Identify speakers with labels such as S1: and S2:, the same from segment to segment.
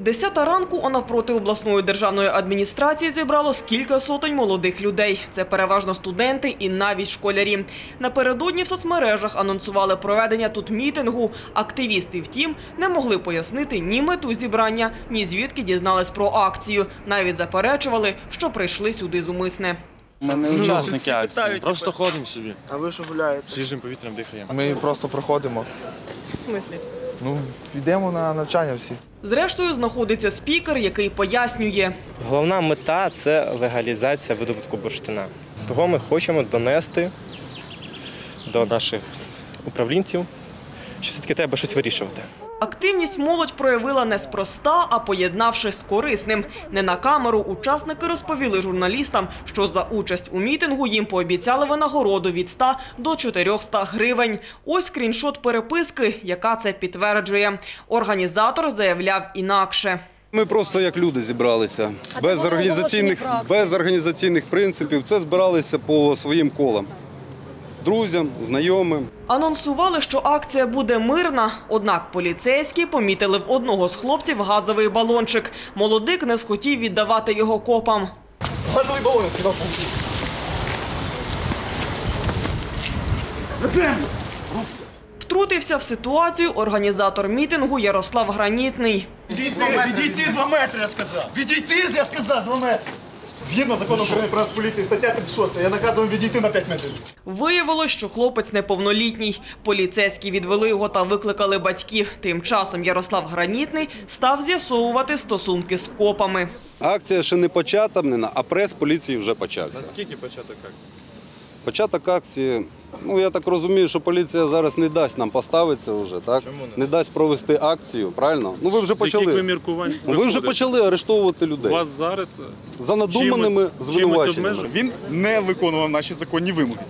S1: Десята ранку а навпроти обласної державної адміністрації зібралось кілька сотень молодих людей. Це переважно студенти і навіть школярі. Напередодні в соцмережах анонсували проведення тут мітингу. Активісти, втім, не могли пояснити ні мету зібрання, ні звідки дізнались про акцію. Навіть заперечували, що прийшли сюди зумисне.
S2: Ми не
S3: Ну,
S2: учасники акції.
S3: Просто ходимо собі,
S4: А ви що гуляєте?
S3: свіжим повітрям дихаємо.
S4: Ми просто проходимо.
S1: В смислі?
S4: Ну, йдемо на навчання всі.
S1: Зрештою, знаходиться спікер, який пояснює.
S2: Головна мета це легалізація видобутку бурштина. Того ми хочемо донести до наших управлінців, що все-таки треба щось вирішувати.
S1: Активність молодь проявила неспроста, а поєднавши з корисним. Не на камеру учасники розповіли журналістам, що за участь у мітингу їм пообіцяли винагороду від 100 до 400 гривень. Ось скріншот переписки, яка це підтверджує. Організатор заявляв інакше.
S5: Ми просто як люди зібралися. Без організаційних, без організаційних принципів. Це збиралися по своїм колам. Друзям, знайомим.
S1: Анонсували, що акція буде мирна, однак поліцейські помітили в одного з хлопців газовий балончик. Молодик не схотів віддавати його копам.
S4: Газовий балон сказав.
S1: Втрутився в ситуацію організатор мітингу Ярослав Гранітний.
S6: Відійти, відійти два метри, я сказав. Відійти, я сказав, два метри. Згідно закону України про Нацполіції, стаття 36, я наказую відійти на 5 метрів.
S1: Виявилось, що хлопець неповнолітній. Поліцейські відвели його та викликали батьків. Тим часом Ярослав Гранітний став з'ясовувати стосунки з копами.
S5: Акція ще не почата, а прес поліції вже почався.
S3: Наскільки початок акції?
S5: Початок акції, ну я так розумію, що поліція зараз не дасть нам поставитися вже, так?
S3: Чому не?
S5: Не дасть провести акцію, правильно? Ну ви вже
S3: З яких ви
S5: почали.
S3: міркувань
S5: Ну, ви вже
S3: виходите?
S5: почали арештовувати людей
S3: Вас зараз
S5: за надуманими
S3: чимось- чимось
S5: звинуваченнями.
S6: Він не виконував наші законні вимоги.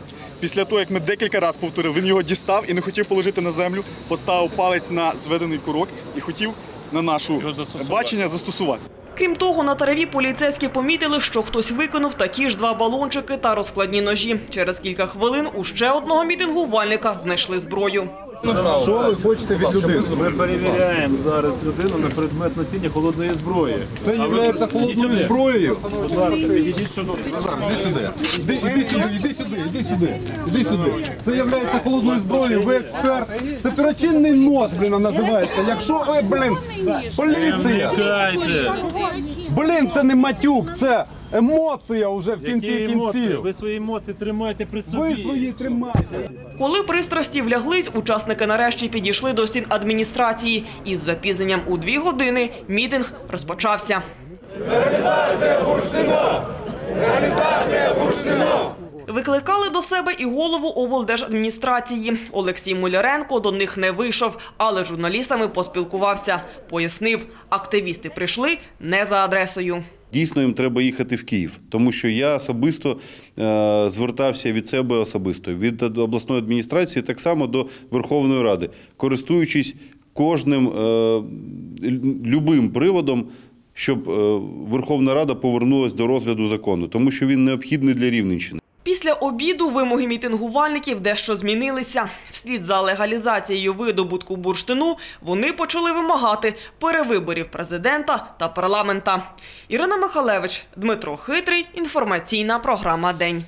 S6: Після того, як ми декілька разів повторили, він його дістав і не хотів положити на землю, поставив палець на зведений курок і хотів на нашу
S3: Його застосувати.
S6: бачення застосувати.
S1: Крім того, на траві поліцейські помітили, що хтось викинув такі ж два балончики та розкладні ножі. Через кілька хвилин у ще одного мітингувальника знайшли зброю.
S7: Ми перевіряємо зараз людину на предмет носіння холодної зброї.
S5: Це є холодною зброєю.
S7: Будь ласка, підійдіть сюди.
S5: Іди сюди. Іди, іди сюди, іди сюди, іди сюди, іди сюди. Це є холодною зброєю, ви експерт. Це перочинний нос, блін, називається. Якщо ви, блін, поліція. Блін, це не матюк, це емоція вже в кінці
S7: Які емоції?
S5: кінців.
S7: Ви свої емоції тримайте при собі.
S5: Ви свої тримайте.
S1: Коли пристрасті вляглись, учасники нарешті підійшли до стін адміністрації. Із запізненням у дві години мітинг розпочався. Викликали до себе і голову облдержадміністрації. Олексій Муляренко до них не вийшов, але журналістами поспілкувався. Пояснив, активісти прийшли не за адресою.
S5: Дійсно, їм треба їхати в Київ, тому що я особисто е, звертався від себе особисто, від обласної адміністрації, так само до Верховної Ради, користуючись кожним е, любим приводом, щоб е, Верховна Рада повернулася до розгляду закону, тому що він необхідний для Рівненщини.
S1: Після обіду вимоги мітингувальників дещо змінилися. Вслід за легалізацією видобутку бурштину вони почали вимагати перевиборів президента та парламента. Ірина Михалевич, Дмитро Хитрий. Інформаційна програма День.